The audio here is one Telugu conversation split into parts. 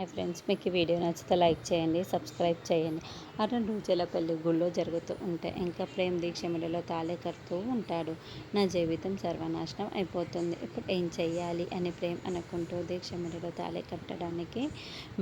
హాయ్ ఫ్రెండ్స్ మీకు ఈ వీడియో నచ్చితే లైక్ చేయండి సబ్స్క్రైబ్ చేయండి. అరుణ్ రోజుల పెళ్ళి గుళ్ళో జరుగుతూ ఉంటాయి ఇంకా ప్రేమ్ దీక్ష మెడలో తాళి కడుతూ ఉంటాడు. నా జీవితం సర్వనాశనం అయిపోతుంది. ఇప్పుడు ఏం చెయ్యాలి అని ప్రేమ్ అనుకుంటూ దీక్ష మెడలో తాళి కట్టడానికి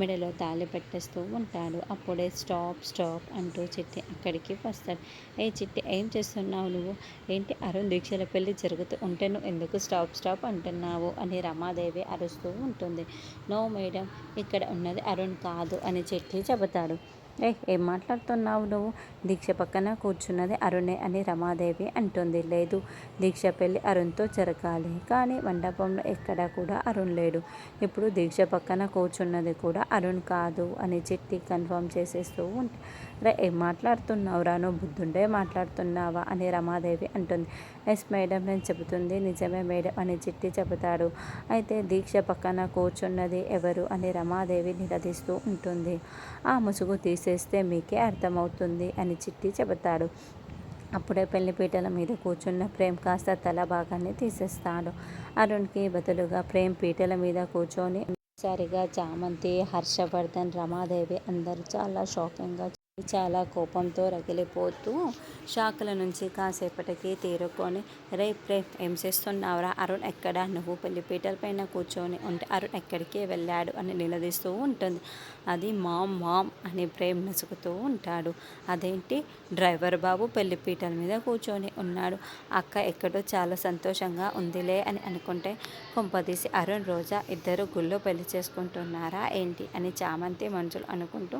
మెడలో తాళి పెట్టేస్తూ ఉంటాడు. అప్పుడే స్టాప్ స్టాప్ అంటూ చిట్టి అక్కడికి వస్తాడు. ఏ చిట్టి ఏం చేస్తున్నావు నువ్వు? ఏంటి అరుణ్ దీక్షల పెళ్ళి జరుగుతూ ఉంటే నువ్వు ఎందుకు స్టాప్ స్టాప్ అంటున్నావు? అని రమాదేవి అరుస్తూ ఉంటుంది. నో మేడం ఇక్కడ ఉన్నది అరుణ్ కాదు అని చెట్టి చెబుతాడు. ఏ ఏం మాట్లాడుతున్నావు నువ్వు? దీక్ష పక్కన కూర్చున్నది అరుణే అని రమాదేవి అంటుంది. లేదు దీక్ష పెళ్ళి అరుణ్తో జరగాలి. కానీ మండపంలో ఎక్కడా కూడా అరుణ్ లేడు. ఇప్పుడు దీక్ష పక్కన కూర్చున్నది కూడా అరుణ్ కాదు అని చిట్టి కన్ఫర్మ్ చేసేస్తూ ఉంటే రే ఏం మాట్లాడుతున్నావు రాను బుద్ధుండే మాట్లాడుతున్నావా అని రమాదేవి అంటుంది. ఎస్ మేడం నేను చెబుతుంది నిజమే మేడం అని చిట్టి చెబుతాడు. అయితే దీక్ష పక్కన కూర్చున్నది ఎవరు అని రమాదేవి నిలదీస్తూ ఉంటుంది. ఆ ముసుగు తీసి చేస్తే మీకే అర్థమవుతుంది అని చిట్టి చెబుతాడు. అప్పుడే పెళ్ళిపీటల మీద కూర్చున్న ప్రేమ్ కాస్త తల భాగాన్ని తీసేస్తాడు. అరుణ్కి బదులుగా ప్రేమ్ పీటల మీద కూర్చొని సరిగా చామంతి హర్షవర్ధన్ రమాదేవి అందరూ చాలా షాకింగ్గా చాలా కోపంతో రగిలిపోతూ షాకుల నుంచి కాసేపటికి తీరుకొని రే ప్రే ఏం చేస్తున్నావురా? అరుణ్ ఎక్కడ? నువ్వు పెళ్ళిపీటల పైన కూర్చొని ఉంటే అరుణ్ ఎక్కడికి వెళ్ళాడు? అని నిలదీస్తూ ఉంటుంది. అది మామ్ మామ్ అని ప్రేమ్ నసుకుతూ ఉంటాడు. అదేంటి? డ్రైవర్ బాబు పెళ్ళిపీటల మీద కూర్చొని ఉన్నాడు. అక్క ఎక్కడో చాలా సంతోషంగా ఉందిలే అని అనుకుంటే కొంపదీసి అరుణ్ రోజా ఇద్దరు గుళ్ళో పెళ్ళి చేసుకుంటున్నారా? ఏంటి? అని చామంతి మనుషులు అనుకుంటూ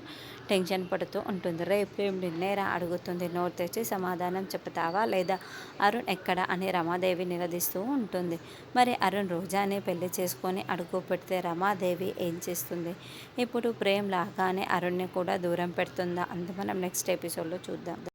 టెన్షన్ పడుతూ ఉంటుంది ఉంటుంది రేపు ఏం నిన్నేరా అడుగుతుంది. నోరు తెచ్చి సమాధానం చెప్తావా లేదా? అరుణ్ ఎక్కడ అని రమాదేవి నిలదీస్తూ ఉంటుంది. మరి అరుణ్ రోజానే పెళ్ళి చేసుకొని అడుగు పెడితే రమాదేవి ఏం చేస్తుంది? ఇప్పుడు ప్రేమ్ లాగానే అరుణ్ని కూడా దూరం పెడుతుందా? అందు మనం నెక్స్ట్ ఎపిసోడ్లో చూద్దాం.